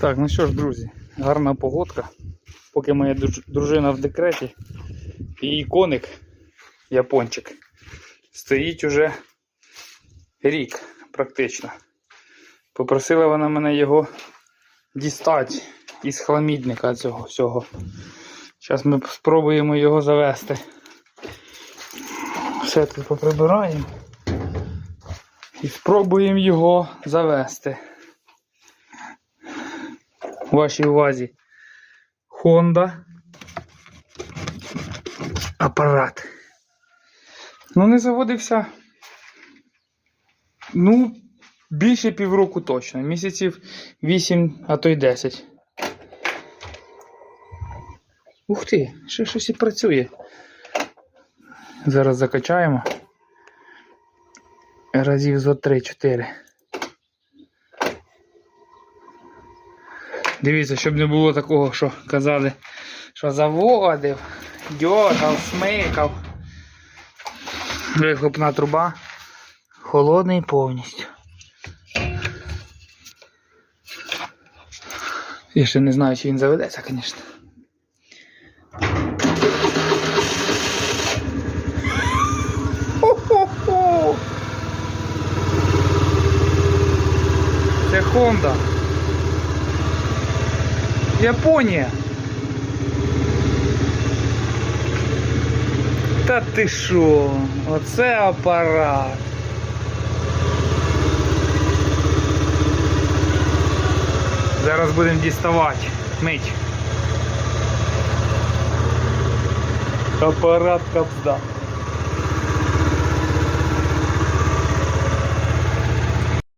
Так, ну що ж, друзі, гарна погодка. Поки моя дружина в декреті. І коник, япончик, стоїть уже рік практично. Попросила вона мене його дістати із хламідника цього всього. Зараз ми спробуємо його завести. Все тут поприбираємо. І спробуємо його завести. Вашій увазі Honda. Апарат. Ну, не заводився. Ну, більше півроку точно. Місяців 8, а то й 10. Ух ти, ще щось і працює. Зараз закачаємо. Разів зо 3-4. Дивіться, щоб не було такого, що казали, що заводив, дьоргав, смикав. Вихлопна труба. Холодний повністю. Я ще не знаю, чи він заведеться, звісно. Це Honda. Японія. Та ти що? Оце апарат. Зараз будемо діставати. Мить. Апарат капзда.